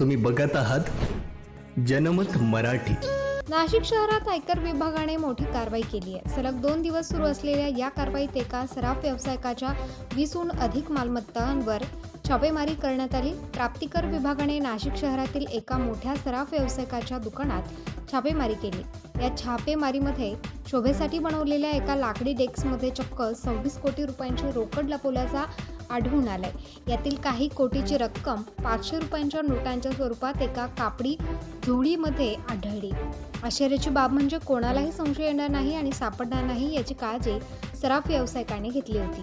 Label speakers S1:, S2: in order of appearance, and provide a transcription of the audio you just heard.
S1: तुम्ही बघत आहात जनमत मराठी.
S2: नाशिक शहरात आयकर विभागाने मोठी कारवाई केली आहे. सलग दोन दिवस सुरू असलेल्या या कारवाईत एका सराफ व्यावसायिकाच्या वीसहून अधिक मालमत्तांवर छापेमारी करण्यात आली. प्राप्तिकर विभागाने नाशिक शहरातील एका मोठ्या सराफ व्यावसायिकाच्या दुकानात छापेमारी केली. या छापेमारीमध्ये शोभेसाठी बनवलेल्या एका लाकडी डेस्कमध्ये चक्क सव्वीस कोटी रुपयांची रोकड लपवल्याचा आढळून आलंय. यातील काही कोटीची रक्कम पाचशे रुपयांच्या नोटांच्या स्वरूपात एका कापडी झोळीमध्ये आढळली. आश्चर्याची बाब म्हणजे कोणालाही संशय येणार नाही आणि सापडणार नाही याची काळजी सराफ व्यावसायिकाने घेतली होती.